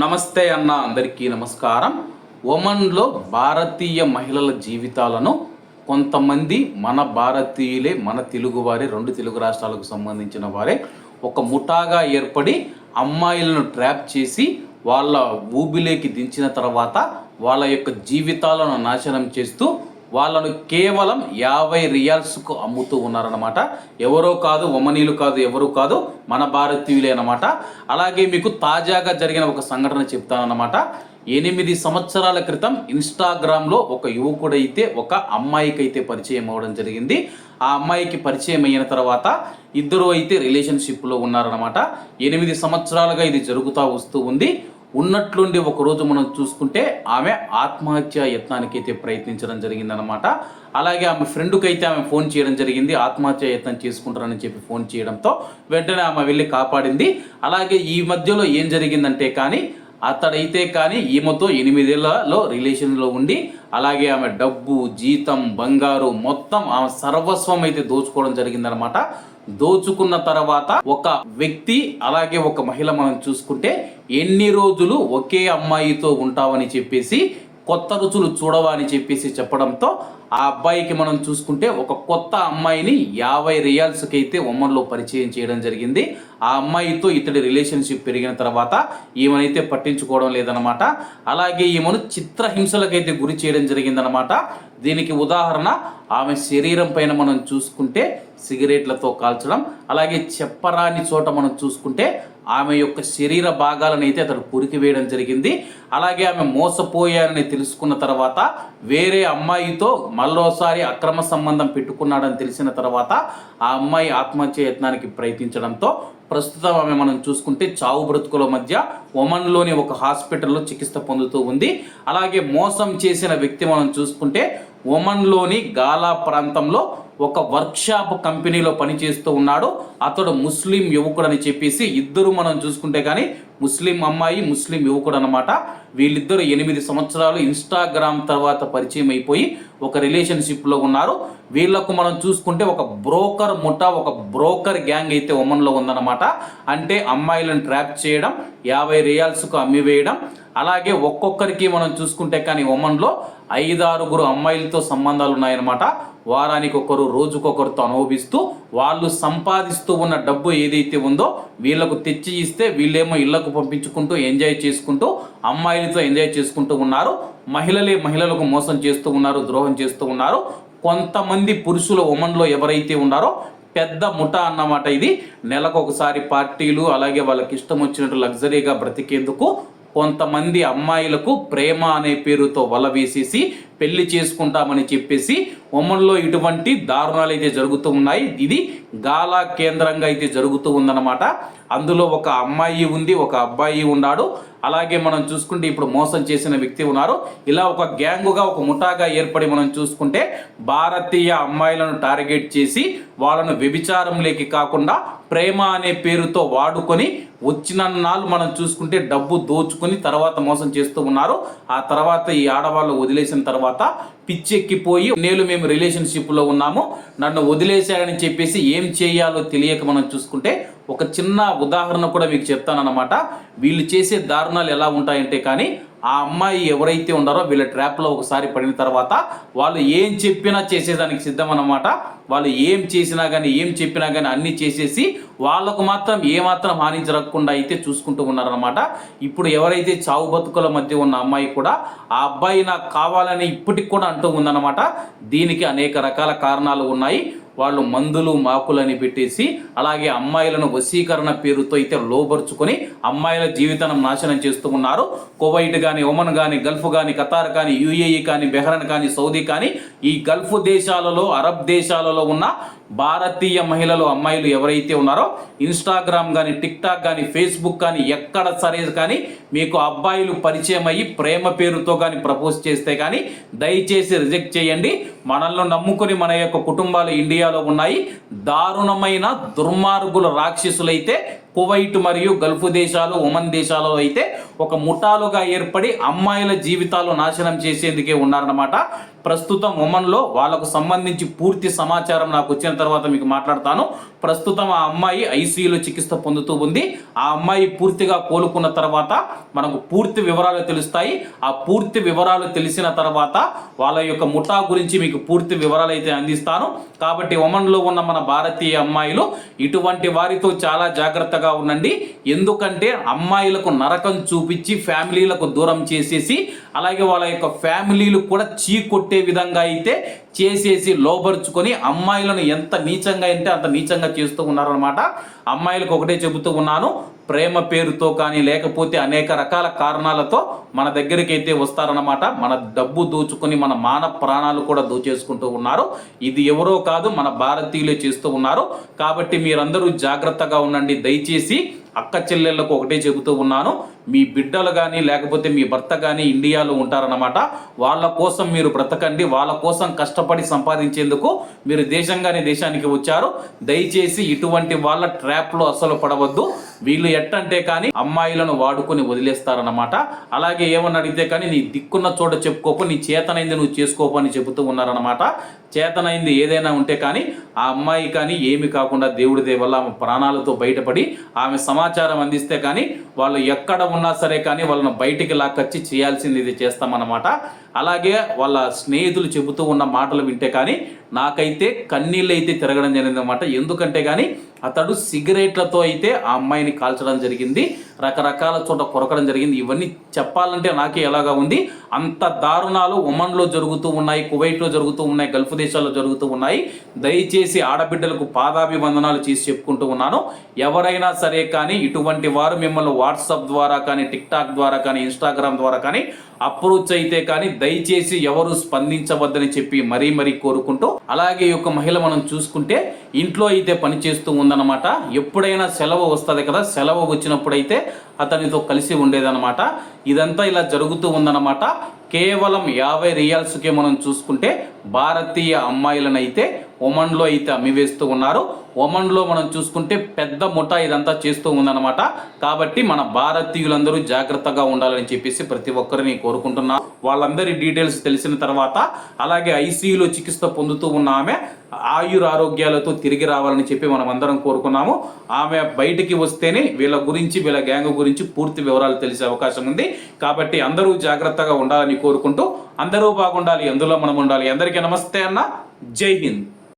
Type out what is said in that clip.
నమస్తే అన్న అందరికీ నమస్కారం. ఒమన్లో భారతీయ మహిళల జీవితాలను కొంతమంది మన భారతీయులే మన తెలుగువారే రెండు తెలుగు రాష్ట్రాలకు సంబంధించిన వారే ఒక ముఠాగా ఏర్పడి అమ్మాయిలను ట్రాప్ చేసి వాళ్ళ ఊబిలోకి దించిన తర్వాత వాళ్ళ యొక్క జీవితాలను నాశనం చేస్తూ వాళ్ళను కేవలం యాభై రియాల్స్కు అమ్ముతూ ఉన్నారన్నమాట. ఎవరో కాదు ఒమనీలు కాదు ఎవరు కాదు మన భారతీయులే అనమాట అలాగే మీకు తాజాగా జరిగిన ఒక సంఘటన చెప్తానన్నమాట. ఎనిమిది సంవత్సరాల క్రితం ఇన్స్టాగ్రామ్లో ఒక యువకుడైతే ఒక అమ్మాయికైతే పరిచయం అవ్వడం జరిగింది. ఆ అమ్మాయికి పరిచయం అయిన తర్వాత ఇద్దరు అయితే రిలేషన్షిప్లో ఉన్నారన్నమాట. ఎనిమిది సంవత్సరాలుగా ఇది జరుగుతూ వస్తూ ఉంది. ఉన్నట్లుండి ఒకరోజు మనం చూసుకుంటే ఆమె ఆత్మహత్య యత్నానికి అయితే ప్రయత్నించడం జరిగిందనమాట అలాగే ఆమె ఫ్రెండ్కి అయితే ఆమె ఫోన్ చేయడం జరిగింది. ఆత్మహత్య యత్నం చేసుకుంటారని చెప్పి ఫోన్ చేయడంతో వెంటనే ఆమె వెళ్ళి కాపాడింది. అలాగే ఈ మధ్యలో ఏం జరిగిందంటే కానీ అతడైతే కానీ ఈమెతో ఎనిమిదేళ్ళలో రిలేషన్లో ఉండి అలాగే ఆమె డబ్బు జీతం బంగారు మొత్తం ఆమె సర్వస్వం అయితే దోచుకోవడం జరిగిందనమాట దోచుకున్న తర్వాత ఒక వ్యక్తి అలాగే ఒక మహిళ మనం చూసుకుంటే ఎన్ని రోజులు ఒకే అమ్మాయితో ఉంటావని చెప్పేసి కొత్త రుచులు చూడవా అని చెప్పేసి చెప్పడంతో ఆ అబ్బాయికి మనం చూసుకుంటే ఒక కొత్త అమ్మాయిని యాభై రియాల్స్కి అయితే ఒమన్లో పరిచయం చేయడం జరిగింది. ఆ అమ్మాయితో ఇతడి రిలేషన్షిప్ పెరిగిన తర్వాత ఈమెనైతే పట్టించుకోవడం లేదనమాట అలాగే ఈమెను చిత్రహింసలకైతే గురి చేయడం జరిగిందనమాట దీనికి ఉదాహరణ ఆమె శరీరం పైన మనం చూసుకుంటే సిగరెట్లతో కాల్చడం అలాగే చెప్పరాని చోట మనం చూసుకుంటే ఆమె యొక్క శరీర భాగాలను అయితే అతడు పురికి వేయడం జరిగింది. అలాగే ఆమె మోసపోయారని తెలుసుకున్న తర్వాత వేరే అమ్మాయితో మరోసారి అక్రమ సంబంధం పెట్టుకున్నాడని తెలిసిన తర్వాత ఆ అమ్మాయి ఆత్మహత్య యత్నానికి ప్రయత్నించడంతో ప్రస్తుతం ఆమె మనం చూసుకుంటే చావు బ్రతుకుల మధ్య ఒమన్లోని ఒక హాస్పిటల్లో చికిత్స పొందుతూ ఉంది. అలాగే మోసం చేసిన వ్యక్తి మనం చూసుకుంటే ఒమన్లోని గాలా ప్రాంతంలో ఒక వర్క్షాప్ కంపెనీలో పనిచేస్తూ ఉన్నాడు. అతడు ముస్లిం యువకుడు అని చెప్పేసి ఇద్దరు మనం చూసుకుంటే కానీ ముస్లిం అమ్మాయి ముస్లిం యువకుడు అనమాట వీళ్ళిద్దరు ఎనిమిది సంవత్సరాలు ఇన్స్టాగ్రామ్ తర్వాత పరిచయం అయిపోయి ఒక రిలేషన్షిప్లో ఉన్నారు. వీళ్ళకు మనం చూసుకుంటే ఒక బ్రోకర్ ముఠా ఒక బ్రోకర్ గ్యాంగ్ అయితే ఒమన్లో ఉందన్నమాట. అంటే అమ్మాయిలను ట్రాప్ చేయడం యాభై రియాల్స్కు అమ్మివేయడం అలాగే ఒక్కొక్కరికి మనం చూసుకుంటే కానీ ఒమన్లో ఐదారుగురు అమ్మాయిలతో సంబంధాలు ఉన్నాయన్నమాట. వారానికి ఒకరు రోజుకొకరితో అనుభవిస్తూ వాళ్ళు సంపాదిస్తూ ఉన్న డబ్బు ఏదైతే ఉందో వీళ్ళకు తెచ్చి ఇస్తే వీళ్ళేమో ఇళ్ళకు పంపించుకుంటూ ఎంజాయ్ చేసుకుంటూ అమ్మాయిలతో ఎంజాయ్ చేసుకుంటూ ఉన్నారు. మహిళలే మహిళలకు మోసం చేస్తూ ఉన్నారు ద్రోహం చేస్తూ ఉన్నారు. కొంతమంది పురుషుల ఉమన్లో ఎవరైతే ఉన్నారో పెద్ద ముఠా అన్నమాట ఇది. నెలకు ఒకసారి పార్టీలు అలాగే వాళ్ళకి ఇష్టం వచ్చినట్టు లగ్జరీగా బ్రతికేందుకు కొంతమంది అమ్మాయిలకు ప్రేమ అనే పేరుతో వల వేసేసి పెళ్ళి చేసుకుంటామని చెప్పేసి ఒమన్లో ఇటువంటి దారుణాలు అయితే జరుగుతూ ఉన్నాయి. ఇది గాలా కేంద్రంగా అయితే జరుగుతూ ఉందన్నమాట. అందులో ఒక అమ్మాయి ఉంది ఒక అబ్బాయి ఉన్నాడు. అలాగే మనం చూసుకుంటే ఇప్పుడు మోసం చేసిన వ్యక్తి ఉన్నారు. ఇలా ఒక గ్యాంగుగా ఒక ముఠాగా ఏర్పడి మనం చూసుకుంటే భారతీయ అమ్మాయిలను టార్గెట్ చేసి వాళ్ళను వ్యభిచారంలోకి కాకుండా ప్రేమ అనే పేరుతో వాడుకొని వచ్చిన నాళ్ళు మనం చూసుకుంటే డబ్బు దోచుకొని తర్వాత మోసం చేస్తూ ఉన్నారు. ఆ తర్వాత ఈ ఆడవాళ్ళు వదిలేసిన తర్వాత తర్వాత పిచ్చెక్కిపోయి నేను మేము రిలేషన్షిప్లో ఉన్నాము. నన్ను వదిలేశాడని చెప్పేసి ఏం చేయాలో తెలియక మనం చూసుకుంటే ఒక చిన్న ఉదాహరణ కూడా మీకు చెప్తానన్నమాట. వీళ్ళు చేసే దారుణాలు ఎలా ఉంటాయంటే కానీ ఆ అమ్మాయి ఎవరైతే ఉన్నారో వీళ్ళ ట్రాప్లో ఒకసారి పడిన తర్వాత వాళ్ళు ఏం చెప్పినా చేసేదానికి సిద్ధం అన్నమాట వాళ్ళు ఏం చేసినా కానీ ఏం చెప్పినా కానీ అన్నీ చేసేసి వాళ్ళకు మాత్రం ఏమాత్రం హాని జరగకుండా అయితే చూసుకుంటూ ఉన్నారనమాట ఇప్పుడు ఎవరైతే చావు బతుకుల మధ్య ఉన్న అమ్మాయి కూడా ఆ అబ్బాయి నాకు కావాలని ఇప్పటికి కూడా అంటూ ఉందన్నమాట. దీనికి అనేక రకాల కారణాలు ఉన్నాయి. వాళ్ళు మందులు మాకులని పెట్టేసి అలాగే అమ్మాయిలను వశీకరణ పేరుతో అయితే లోబరుచుకొని అమ్మాయిల జీవితాన్ని నాశనం చేస్తూ ఉన్నారు. కువైట్ కానీ ఒమన్ కానీ గల్ఫ్ కానీ ఖతార్ కానీ యుఏఈ కానీ బెహ్రన్ కానీ సౌదీ కానీ ఈ గల్ఫ్ దేశాలలో అరబ్ దేశాలలో ఉన్న భారతీయ మహిళలు అమ్మాయిలు ఎవరైతే ఉన్నారో ఇన్స్టాగ్రామ్ కానీ టిక్ టాక్ కానీ ఫేస్బుక్ కానీ ఎక్కడ సరే కానీ మీకు అబ్బాయిలు పరిచయం అయ్యి ప్రేమ పేరుతో కానీ ప్రపోజ్ చేస్తే కానీ దయచేసి రిజెక్ట్ చేయండి. మనల్ని నమ్ముకుని మన యొక్క కుటుంబాలు ఇండియాలో ఉన్నాయి. దారుణమైన దుర్మార్గుల రాక్షసులైతే కువైట్ మరియు గల్ఫ్ దేశాలు ఒమన్ దేశాలలో అయితే ఒక ముఠాలుగా ఏర్పడి అమ్మాయిల జీవితాలు నాశనం చేసేందుకే ఉన్నారన్నమాట. ప్రస్తుతం ఒమన్లో వాళ్ళకు సంబంధించి పూర్తి సమాచారం నాకు వచ్చిన తర్వాత మీకు మాట్లాడతాను. ప్రస్తుతం ఆ అమ్మాయి ఐసీయూలో చికిత్స పొందుతూ ఉంది. ఆ అమ్మాయి పూర్తిగా కోలుకున్న తర్వాత మనకు పూర్తి వివరాలు తెలుస్తాయి. ఆ పూర్తి వివరాలు తెలిసిన తర్వాత వాళ్ళ యొక్క ముఠా గురించి మీకు పూర్తి వివరాలు అయితే అందిస్తాను. కాబట్టి ఒమన్లో ఉన్న మన భారతీయ అమ్మాయిలు ఇటువంటి వారితో చాలా జాగ్రత్తగా ఉండండి. ఎందుకంటే అమ్మాయిలకు నరకం చూపించి ఫ్యామిలీలకు దూరం చేసేసి అలాగే వాళ్ళ యొక్క ఫ్యామిలీలు కూడా చీకొట్టే విధంగా అయితే చేసేసి లోబరుచుకొని అమ్మాయిలను ఎంత నీచంగా అంటే అంత నీచంగా చేస్తూ ఉన్నారనమాట అమ్మాయిలకు ఒకటే చెబుతూ ఉన్నాను ప్రేమ పేరుతో కానీ లేకపోతే అనేక రకాల కారణాలతో మన దగ్గరికి అయితే వస్తారనమాట మన డబ్బు దోచుకొని మన మాన ప్రాణాలు కూడా దోచేసుకుంటూ ఉన్నారు. ఇది ఎవరో కాదు మన భారతీయులే చేస్తూ ఉన్నారు. కాబట్టి మీరందరూ జాగ్రత్తగా ఉండండి. దయచేసి అక్క చెల్లెళ్ళకు ఒకటే చెబుతూ ఉన్నాను మీ బిడ్డలు కానీ లేకపోతే మీ భర్త కానీ ఇండియాలో ఉంటారన్నమాట. వాళ్ళ కోసం మీరు బ్రతకండి వాళ్ళ కోసం కష్టపడి సంపాదించేందుకు మీరు దేశంగానే దేశానికి వచ్చారు. దయచేసి ఇటువంటి వాళ్ళ ట్రాప్లో అసలు పడవద్దు. వీళ్ళు ఎట్టంటే కానీ అమ్మాయిలను వాడుకొని వదిలేస్తారన్నమాట. అలాగే ఏమని అడిగితే కానీ నీ దిక్కున్న చోట చెప్పుకోకు నీ చేతనైంది నువ్వు చేసుకోకు అని చెబుతూ ఉన్నారన్నమాట. చేతనైంది ఏదైనా ఉంటే కానీ ఆ అమ్మాయి కానీ ఏమి కాకుండా దేవుడి దయ వల్ల ఆమె ప్రాణాలతో బయటపడి ఆమె సమాచారం అందిస్తే కానీ వాళ్ళు ఎక్కడ ఉన్నా సరే కానీ వాళ్ళని బయటికి లాక్కొచ్చి చేయాల్సింది ఇది చేస్తామన్నమాట. అలాగే వాళ్ళ స్నేహితులు చెబుతూ ఉన్న మాటలు వింటే కానీ నాకైతే కన్నీళ్ళు అయితే తిరగడం జరిగింది అనమాట ఎందుకంటే కానీ అతడు సిగరెట్లతో అయితే ఆ అమ్మాయిని కాల్చడం జరిగింది. రకరకాల చోట కొరకడం జరిగింది. ఇవన్నీ చెప్పాలంటే నాకే ఎలాగా ఉంది? అంత దారుణాలు ఒమన్లో జరుగుతూ ఉన్నాయి కువైట్లో జరుగుతూ ఉన్నాయి గల్ఫ్ దేశాల్లో జరుగుతూ ఉన్నాయి. దయచేసి ఆడబిడ్డలకు పాదాభివందనాలు చేసి చెప్పుకుంటూ ఉన్నాను. ఎవరైనా సరే కానీ ఇటువంటి వారు మిమ్మల్ని వాట్సాప్ ద్వారా కానీ టిక్టాక్ ద్వారా కానీ ఇన్స్టాగ్రామ్ ద్వారా కానీ అప్రోచ్ అయితే కానీ దయచేసి ఎవరు స్పందించవద్దని చెప్పి మరీ మరీ కోరుకుంటూ అలాగే ఈ యొక్క మహిళ మనం చూసుకుంటే ఇంట్లో అయితే పనిచేస్తూ ఉందన్నమాట. ఎప్పుడైనా సెలవు వస్తుంది కదా సెలవు వచ్చినప్పుడైతే అతనితో కలిసి ఉండేదన్నమాట. ఇదంతా ఇలా జరుగుతూ ఉందన్నమాట. కేవలం యాభై రియాల్స్కే మనం చూసుకుంటే భారతీయ అమ్మాయిలనైతే ఒమన్లో అయితే అమ్మివేస్తూ ఉన్నారు. ఒమన్లో మనం చూసుకుంటే పెద్ద ముఠా ఇదంతా చేస్తూ ఉందన్నమాట. కాబట్టి మన భారతీయులందరూ జాగ్రత్తగా ఉండాలని చెప్పేసి ప్రతి ఒక్కరిని కోరుకుంటున్నాను వాళ్ళందరి డీటెయిల్స్ తెలిసిన తర్వాత అలాగే ఐసీయూలో చికిత్స పొందుతూ ఉన్న ఆమె ఆయుర ఆరోగ్యాలతో తిరిగి రావాలని చెప్పి మనం అందరం కోరుకున్నాము. ఆమె బయటికి వస్తేనే వీళ్ళ గురించి వీళ్ళ గ్యాంగ్ గురించి పూర్తి వివరాలు తెలిసే అవకాశం ఉంది. కాబట్టి అందరూ జాగ్రత్తగా ఉండాలని కోరుకుంటూ అందరూ బాగుండాలి అందులో మనం ఉండాలి. అందరికీ నమస్తే అన్న. జై హింద్.